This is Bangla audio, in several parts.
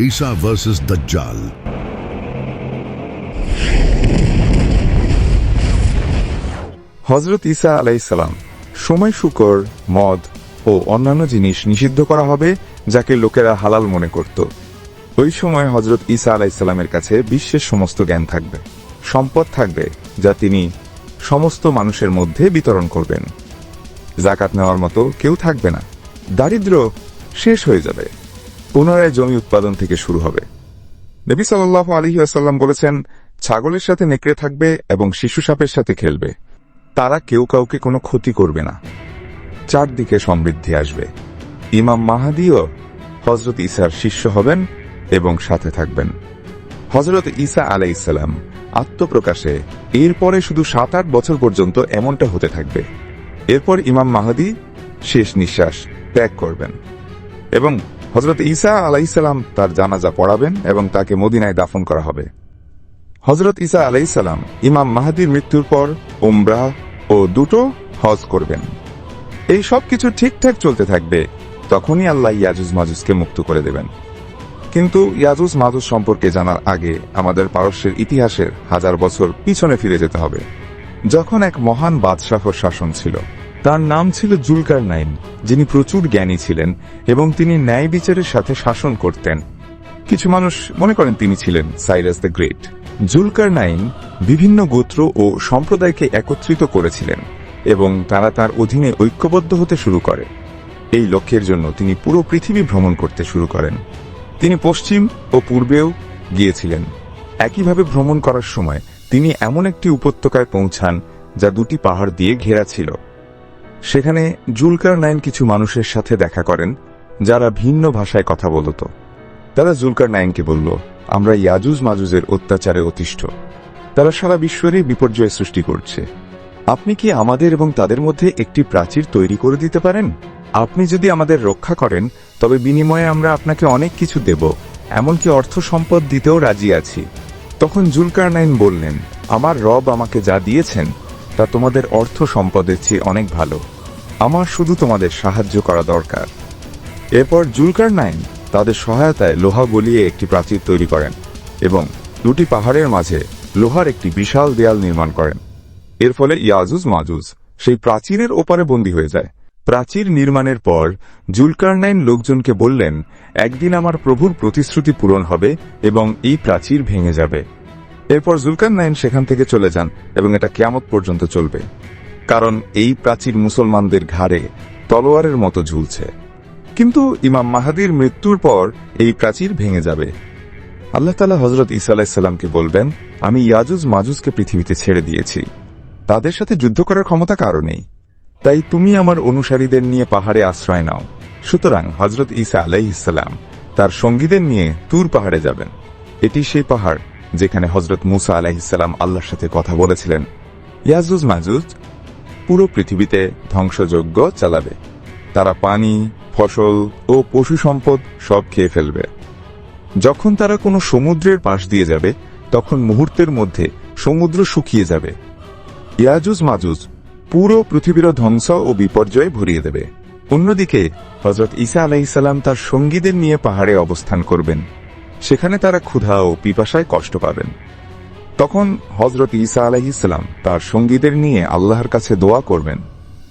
Isa versus Dajjal. হজরত ঈসা আলাইসালাম সময় শুকর, মদ ও অন্যান্য জিনিস নিষিদ্ধ করা হবে যাকে লোকেরা হালাল মনে করত। ওই সময় হজরত ঈসা আলাইসালামের কাছে বিশ্বের সমস্ত জ্ঞান থাকবে, সম্পদ থাকবে যা তিনি সমস্ত মানুষের মধ্যে বিতরণ করবেন। জাকাত নেওয়ার মতো কেউ থাকবে না। দারিদ্র শেষ হয়ে যাবে। পুনরায় জমি উৎপাদন থেকে শুরু হবে। নবী সাল্লাহ আলহি আসাল্লাম বলেছেন, ছাগলের সাথে নেকড়ে থাকবে এবং শিশু সাপের সাথে খেলবে। তারা কেউ কাউকে কোনো ক্ষতি করবে না। চারদিকে সমৃদ্ধি আসবে। ইমাম মাহাদিও হজরত ইসার শিষ্য হবেন এবং সাথে থাকবেন। হজরত ইসা আলাই ইসলাম আত্মপ্রকাশে এরপরে শুধু সাত আট বছর পর্যন্ত এমনটা হতে থাকবে। এরপর ইমাম মাহাদি শেষ নিঃশ্বাস ত্যাগ করবেন। এবং হজরত ঈসা আলাইসাল্লাম তার জানাজা পড়াবেন এবং তাকে মদিনায় দাফন করা হবে। হজরত ঈসা আলাইসাল্লাম ইমাম মাহাদির মৃত্যুর পর উমরা ও দুটো হজ করবেন। এই সব কিছু ঠিকঠাক চলতে থাকবে, তখনই আল্লাহ ইয়াজুজ মাজুজকে মুক্ত করে দেবেন। কিন্তু ইয়াজুজ মাজুজ সম্পর্কে জানার আগে আমাদের পারস্যের ইতিহাসের হাজার বছর পিছনে ফিরে যেতে হবে। যখন এক মহান বাদশাহর শাসন ছিল তার নাম ছিল জুলকার নাইন যিনি প্রচুর জ্ঞানী ছিলেন এবং তিনি ন্যায় বিচারের সাথে শাসন করতেন। কিছু মানুষ মনে করেন তিনি ছিলেন Cyrus the great. Zulkar nine বিভিন্ন গোত্র ও সম্প্রদায়কে একত্রিত করেছিলেন এবং তারা তার অধীনে ঐক্যবদ্ধ হতে শুরু করে। এই লক্ষ্যের জন্য তিনি পুরো পৃথিবী ভ্রমণ করতে শুরু করেন। তিনি পশ্চিম ও পূর্বেও গিয়েছিলেন। একইভাবে ভ্রমণ করার সময় তিনি এমন একটি উপত্যকায় পৌঁছান যা দুটি পাহাড় দিয়ে ঘেরা ছিল। সেখানে জুলকার নাইন কিছু মানুষের সাথে দেখা করেন, যারা ভিন্ন ভাষায় কথা বলত। তারা জুলকার নাইনকে বলল, আমরা ইয়াজুজ মাজুজের অত্যাচারে অতিষ্ঠ। তারা সারা বিশ্বেরই বিপর্যয় সৃষ্টি করছে। আপনি কি আমাদের এবং তাদের মধ্যে একটি প্রাচীর তৈরি করে দিতে পারেন? আপনি যদি আমাদের রক্ষা করেন, তবে বিনিময়ে আমরা আপনাকে অনেক কিছু দেব, এমনকি অর্থ সম্পদ দিতেও রাজি আছি। তখন জুলকার নাইন বললেন, আমার রব আমাকে যা দিয়েছেন তা তোমাদের অর্থ সম্পদের চেয়ে অনেক ভালো। আমার শুধু তোমাদের সাহায্য করা দরকার। এরপর জুলকার নাইন তাদের সহায়তায় লোহা গলিয়ে একটি প্রাচীর তৈরি করেন এবং দুটি পাহাড়ের মাঝে লোহার একটি বিশাল দেয়াল নির্মাণ করেন। এর ফলে ইয়াজুজ মাজুজ সেই প্রাচীরের ওপারে বন্দী হয়ে যায়। প্রাচীর নির্মাণের পর জুলকারনাইন লোকজনকে বললেন, একদিন আমার প্রভুর প্রতিশ্রুতি পূরণ হবে এবং এই প্রাচীর ভেঙে যাবে। এরপর জুলকার নাইন সেখান থেকে চলে যান এবং এটা কেয়ামত পর্যন্ত চলবে। কারণ এই প্রাচীর মুসলমানদের ঘাড়ে তলোয়ারের মতো ঝুলছে। কিন্তু ইমাম মাহাদির মৃত্যুর পর এই প্রাচীর ভেঙে যাবে। আল্লাহ তালা হজরত ইসা আলাহিসাল্লামকে বলবেন, আমি ইয়াজুজ মাজুজকে পৃথিবীতে ছেড়ে দিয়েছি। তাদের সাথে যুদ্ধ করার ক্ষমতা কারও নেই। তাই তুমি আমার অনুসারীদের নিয়ে পাহাড়ে আশ্রয় নাও। সুতরাং হজরত ইসা আলাইহিসাল্লাম তার সঙ্গীদের নিয়ে তুর পাহাড়ে যাবেন। এটি সেই পাহাড় যেখানে হজরত মুসা আলাইহিসাল্লাম আল্লাহর সাথে কথা বলেছিলেন। ইয়াজুজ মাজুজ, পুরো পৃথিবীতে ধ্বংসযজ্ঞ চালাবে। তারা পানি, ফসল ও পশু সম্পদ সব খেয়ে ফেলবে। যখন তারা কোনো সমুদ্রের পাশ দিয়ে যাবে, তখন মুহূর্তের মধ্যে সমুদ্র শুকিয়ে যাবে। ইয়াজুজ মাজুজ পুরো পৃথিবীর ধ্বংস ও বিপর্যয়ে ভরিয়ে দেবে। অন্যদিকে হজরত ঈসা আলাইসাল্লাম তার সঙ্গীদের নিয়ে পাহাড়ে অবস্থান করবেন। সেখানে তারা ক্ষুধা ও পিপাসায় কষ্ট পাবেন। তখন হজরত ঈসা আলাইসাল্লাম তার সঙ্গীদের নিয়ে আল্লাহর কাছে দোয়া করবেন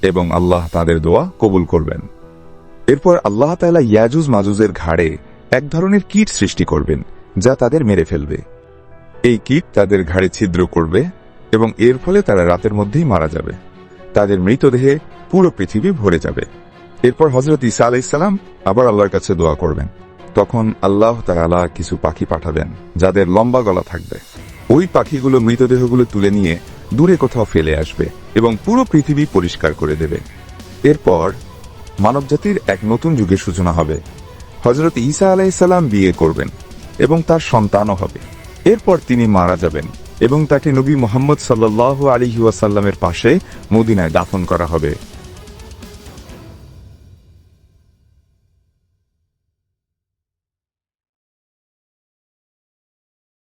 এবং আল্লাহ তাদের দোয়া কবুল করবেন। এরপর আল্লাহ তালা ইয়াজুজ মাজুজের ঘাড়ে এক ধরনের কীট সৃষ্টি করবেন, যা তাদের মেরে ফেলবে। এই কীট তাদের ঘাড়ে ছিদ্র করবে এবং এর ফলে তারা রাতের মধ্যেই মারা যাবে। তাদের মৃতদেহে পুরো পৃথিবী ভরে যাবে। এরপর হজরত ঈসা আলাইসাল্লাম আবার আল্লাহর কাছে দোয়া করবেন। তখন আল্লাহ তাআলা কিছু পাখি পাঠাবেন, যাদের লম্বা গলা থাকবে। ওই পাখিগুলো মৃতদেহগুলো তুলে নিয়ে দূরে কোথাও ফেলে আসবে এবং পুরো পৃথিবী পরিষ্কার করে দেবে। এরপর মানবজাতির এক নতুন যুগের সূচনা হবে। হজরত ঈসা আলাইসাল্লাম বিয়ে করবেন এবং তার সন্তানও হবে। এরপর তিনি মারা যাবেন এবং তাকে নবী মোহাম্মদ সাল্লাহ আলী ওয়াসাল্লামের পাশে মদিনায় দাফন করা হবে।